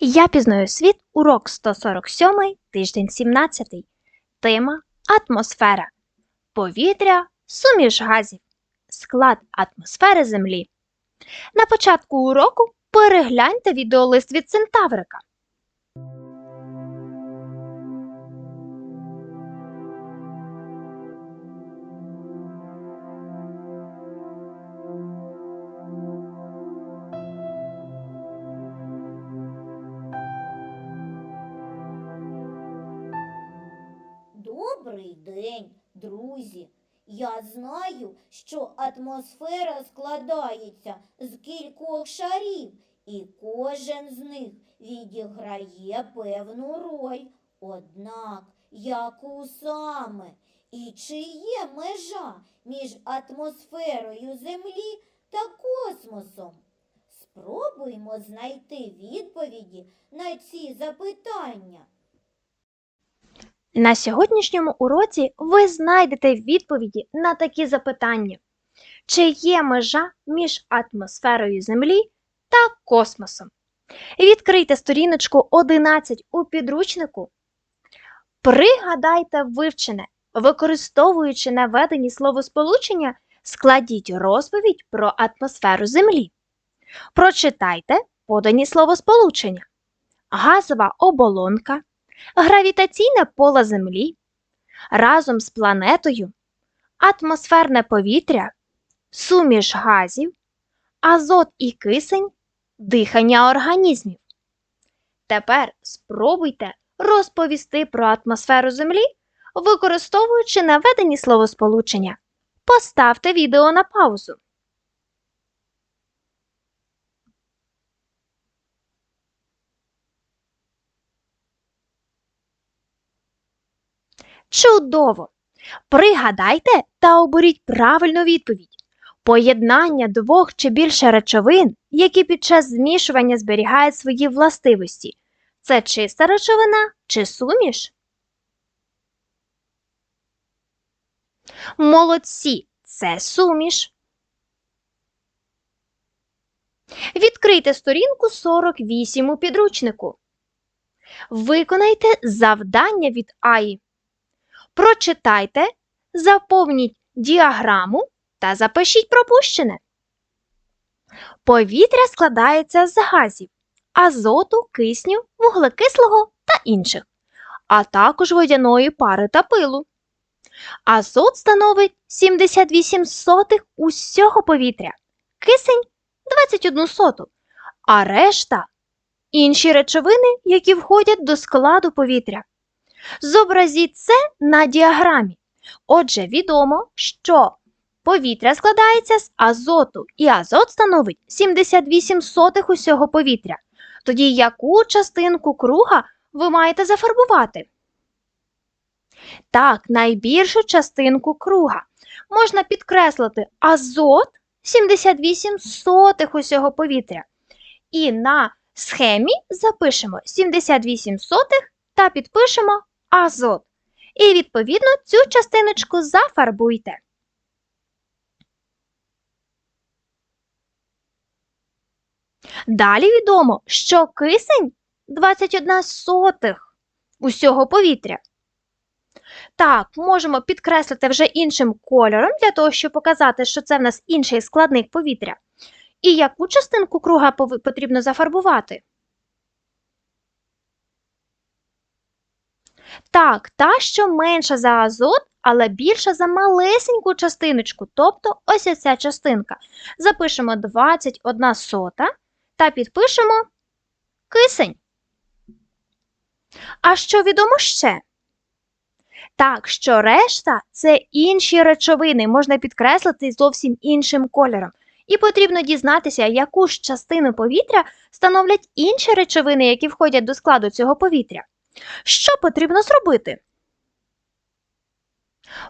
Я пізнаю світ, урок 147, тиждень 17. Тема Атмосфера. Повітря, суміш газів. Склад атмосфери Землі. На початку уроку перегляньте відеолист від Центаврика. Добрий день, друзі. Я знаю, що атмосфера складається з кількох шарів, і кожен з них відіграє певну роль. Однак, яку саме? І чи є межа між атмосферою Землі та космосом? Спробуймо знайти відповіді на ці запитання. На сьогоднішньому уроці ви знайдете відповіді на такі запитання: Чи є межа між атмосферою Землі та космосом? Відкрийте сторіночку 11 у підручнику. Пригадайте вивчене, використовуючи наведені словосполучення, складіть розповідь про атмосферу Землі. Прочитайте подані словосполучення. Газова оболонка гравітаційне поле Землі разом з планетою, атмосферне повітря, суміш газів, азот і кисень, дихання організмів. Тепер спробуйте розповісти про атмосферу Землі, використовуючи наведені словосполучення. Поставте відео на паузу. Чудово! Пригадайте та оберіть правильну відповідь. Поєднання двох чи більше речовин, які під час змішування зберігають свої властивості. Це чиста речовина чи суміш? Молодці, це суміш. Відкрийте сторінку 48 у підручнику. Виконайте завдання від АІ. Прочитайте, заповніть діаграму та запишіть пропущене. Повітря складається з газів азоту, кисню, вуглекислого та інших, а також водяної пари та пилу. Азот становить 78 сотих усього повітря, кисень 21 соту, а решта інші речовини, які входять до складу повітря. Зобразіть це на діаграмі. Отже, відомо, що повітря складається з азоту, і азот становить 78 сотих усього повітря. Тоді яку частинку круга ви маєте зафарбувати? Так, найбільшу частинку круга. Можна підкреслити азот 78 сотих усього повітря. І на схемі запишемо 78 сотих та підпишемо азот. І, відповідно, цю частиночку зафарбуйте. Далі відомо, що кисень 21 сотих усього повітря. Так, можемо підкреслити вже іншим кольором для того, щоб показати, що це в нас інший складник повітря. І яку частинку круга потрібно зафарбувати? Так, та, що менша за азот, але більша за малесеньку частиночку, тобто ось ця частинка. Запишемо 21 сота та підпишемо кисень. А що відомо ще? Так, що решта це інші речовини, можна підкреслити зовсім іншим кольором. І потрібно дізнатися, яку ж частину повітря становлять інші речовини, які входять до складу цього повітря. Що потрібно зробити?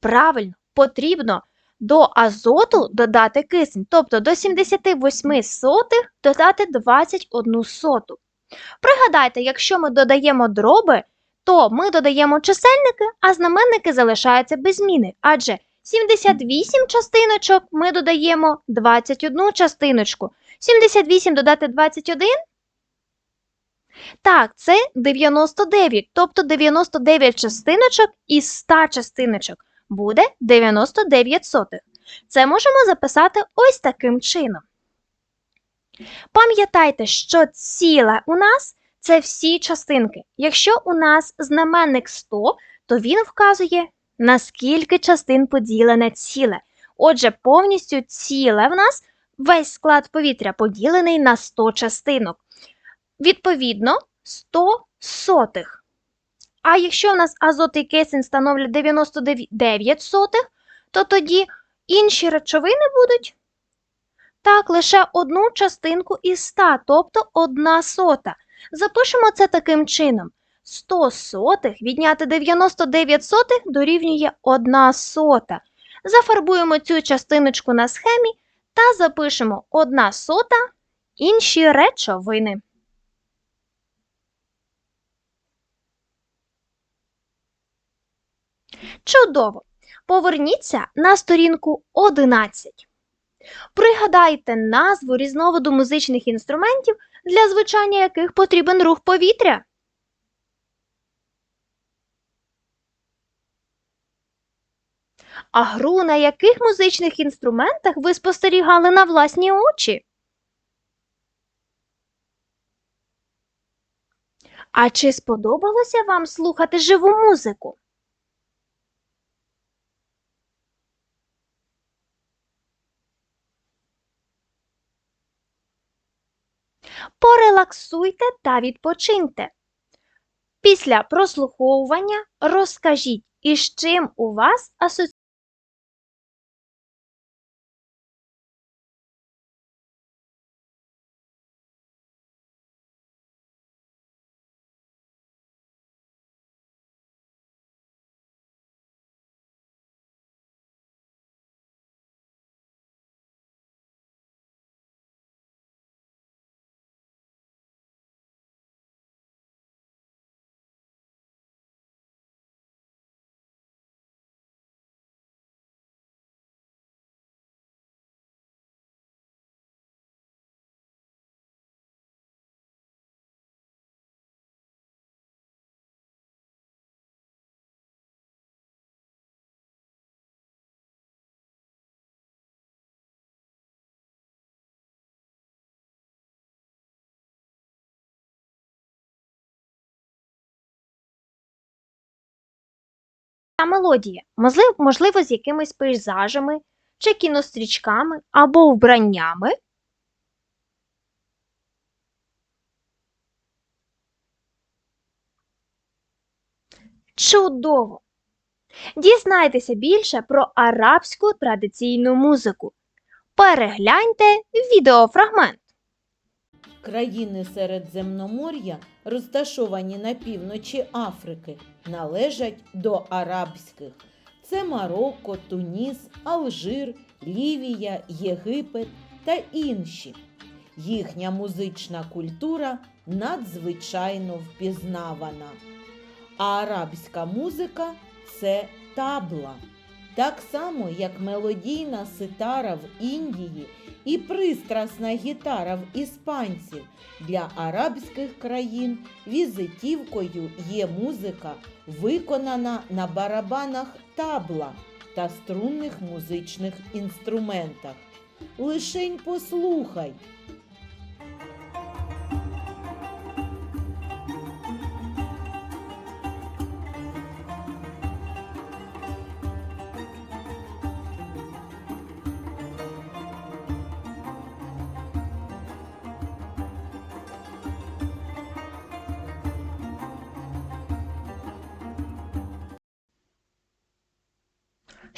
Правильно, потрібно до азоту додати кисень, тобто до 78 сотих додати 21 соту. Пригадайте, якщо ми додаємо дроби, то ми додаємо чисельники, а знаменники залишаються без зміни, адже 78 частиночок ми додаємо 21 частиночку. 78 додати 21 Так, це 99, тобто 99 частиночок із 100 частиночок буде 99 сотих. Це можемо записати ось таким чином. Пам'ятайте, що ціле у нас це всі частинки. Якщо у нас знаменник 100, то він вказує, на скільки частин поділене ціле. Отже, повністю ціле в нас весь склад повітря поділений на 100 частинок. Відповідно, 100 сотих. А якщо у нас азот і кисень становлять 99 сотих, то тоді інші речовини будуть так, лише одну частинку із 100, тобто одна сота. Запишемо це таким чином. 100 сотих відняти 99 сотих дорівнює 1 сота. Зафарбуємо цю частиночку на схемі та запишемо 1 сота інші речовини. Чудово! Поверніться на сторінку 11. Пригадайте назву різновиду музичних інструментів, для звучання яких потрібен рух повітря. А гру на яких музичних інструментах ви спостерігали на власні очі? А чи сподобалося вам слухати живу музику? Порелаксуйте та відпочиньте. Після прослуховування розкажіть, із чим у вас асоціюється мелодія, Можливо, можливо, з якимись пейзажами чи кінострічками або вбраннями. Чудово! Дізнайтеся більше про арабську традиційну музику. Перегляньте відеофрагмент. Країни Середземномор'я, розташовані на півночі Африки, належать до арабських. Це Марокко, Туніс, Алжир, Лівія, Єгипет та інші. Їхня музична культура надзвичайно впізнавана. А арабська музика це табла. Так само, як мелодійна ситара в Індії і пристрасна гітара в іспанців. Для арабських країн візитівкою є музика, виконана на барабанах табла та струнних музичних інструментах. Лишень послухай.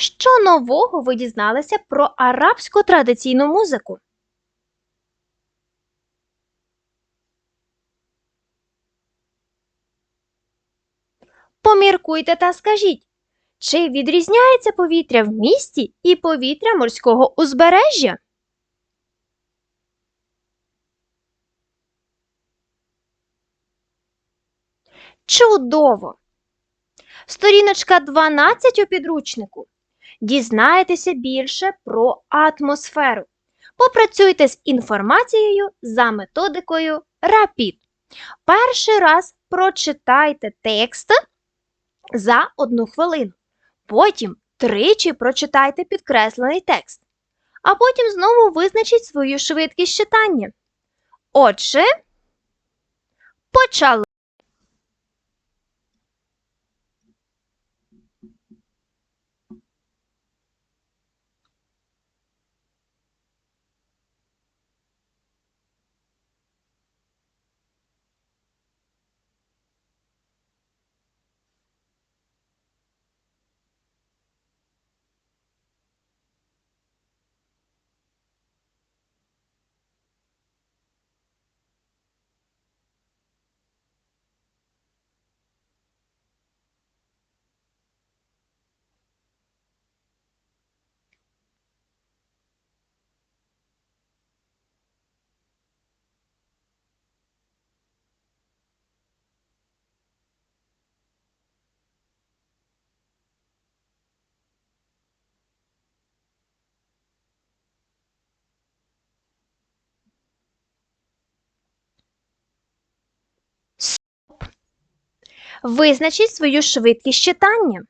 Що нового ви дізналися про арабську традиційну музику? Поміркуйте та скажіть, чи відрізняється повітря в місті і повітря морського узбережжя? Чудово! Сторіночка 12 у підручнику. Дізнайтеся більше про атмосферу. Попрацюйте з інформацією за методикою RAPID. Перший раз прочитайте текст за одну хвилину. Потім тричі прочитайте підкреслений текст, а потім знову визначіть свою швидкість читання. Отже, почали. Визначіть свою швидкість читання.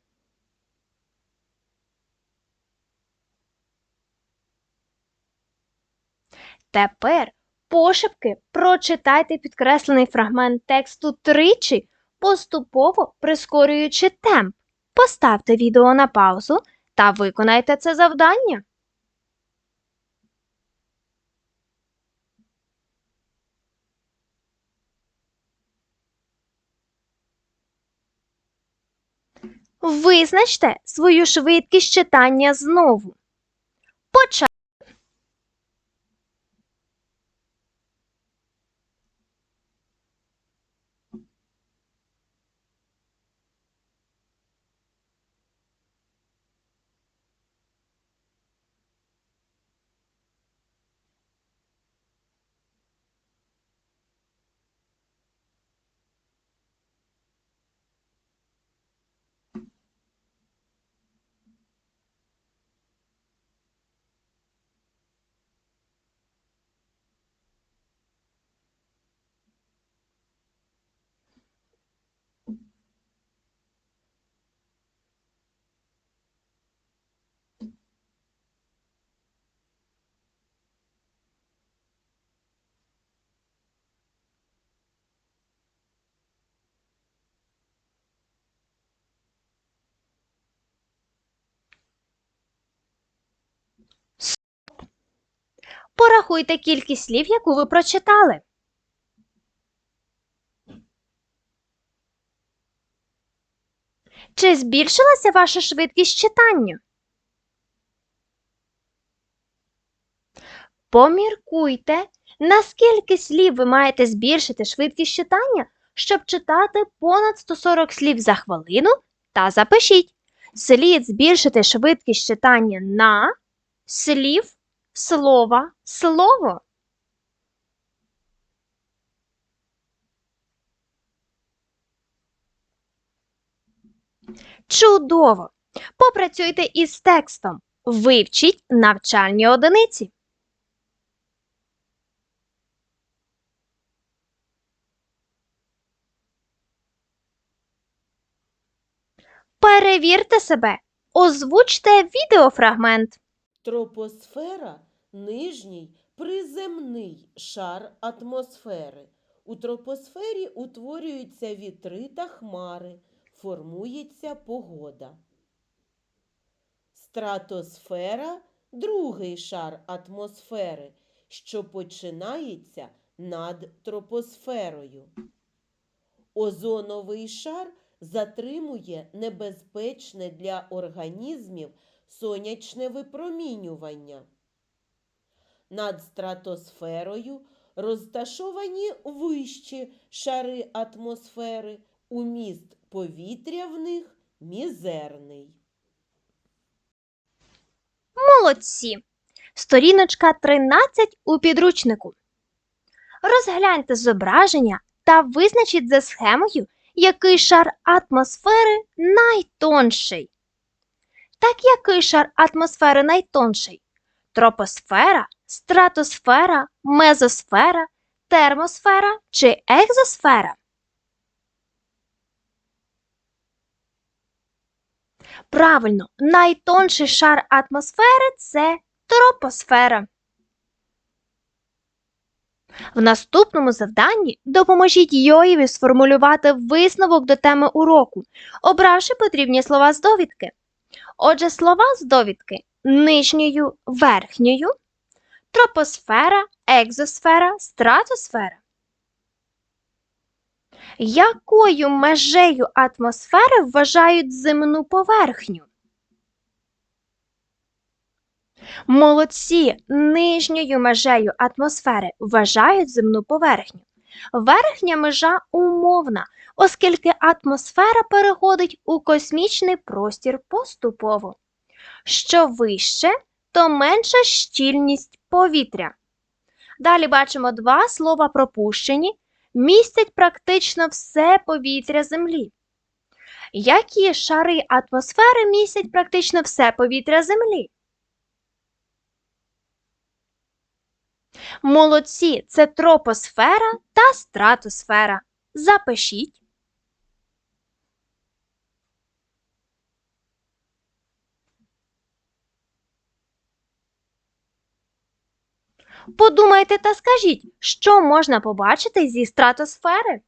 Тепер пошепки прочитайте підкреслений фрагмент тексту тричі, поступово прискорюючи темп. Поставте відео на паузу та виконайте це завдання. Визначте свою швидкість читання знову. Почали. Порахуйте кількість слів, яку ви прочитали. Чи збільшилася ваша швидкість читання? Поміркуйте, наскільки слів ви маєте збільшити швидкість читання, щоб читати понад 140 слів за хвилину, та запишіть. Слід збільшити швидкість читання на слів, слова, слово. Чудово! Попрацюйте із текстом. Вивчіть навчальні одиниці. Перевірте себе. Озвучте відеофрагмент. Тропосфера нижній приземний шар атмосфери. У тропосфері утворюються вітри та хмари, формується погода. Стратосфера другий шар атмосфери, що починається над тропосферою. Озоновий шар затримує небезпечне для організмів сонячне випромінювання. Над стратосферою розташовані вищі шари атмосфери, уміст повітря в них мізерний. Молодці! Сторіночка 13 у підручнику. Розгляньте зображення та визначіть за схемою, який шар атмосфери найтонший. Так який шар атмосфери найтонший? Тропосфера, стратосфера, мезосфера термосфера чи екзосфера? Правильно, найтонший шар атмосфери це тропосфера. В наступному завданні допоможіть Йоєві сформулювати висновок до теми уроку, обравши потрібні слова з довідки. Отже, слова з довідки нижньою, верхньою, тропосфера, екзосфера, стратосфера. Якою межею атмосфери вважають земну поверхню? Молодці нижньою межею атмосфери вважають земну поверхню. Верхня межа умовна, оскільки атмосфера переходить у космічний простір поступово. Що вище, то менша щільність повітря. Далі бачимо два слова пропущені, містять практично все повітря Землі. Які шари атмосфери містять практично все повітря Землі? Молодці, це тропосфера та стратосфера. Запишіть. Подумайте та скажіть, що можна побачити зі стратосфери?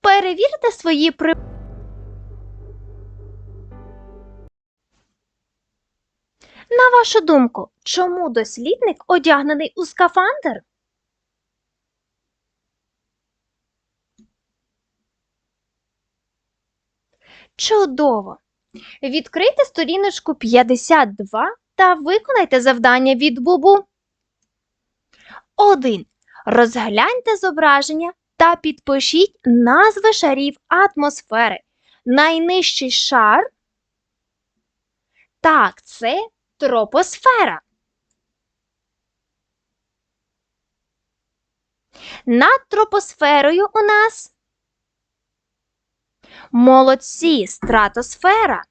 Перевірте свої при... На вашу думку, чому дослідник одягнений у скафандр? Чудово! Відкрийте сторіночку 52 та виконайте завдання від Бубу. 1. Розгляньте зображення та підпишіть назви шарів атмосфери. Найнижчий шар. Так, це тропосфера. Над тропосферою у нас молодці стратосфера.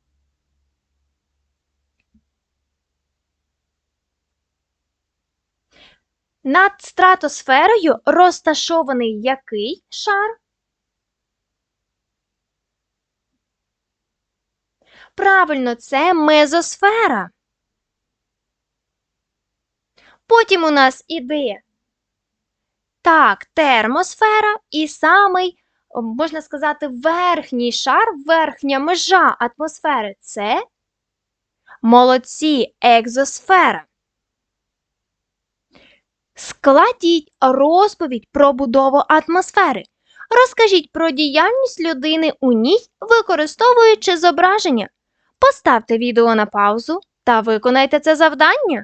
Над стратосферою розташований який шар? Правильно, це мезосфера. Потім у нас іде так, термосфера і самий, можна сказати, верхній шар, верхня межа атмосфери це молодці екзосфера. Складіть розповідь про будову атмосфери. Розкажіть про діяльність людини у ній, використовуючи зображення. Поставте відео на паузу та виконайте це завдання.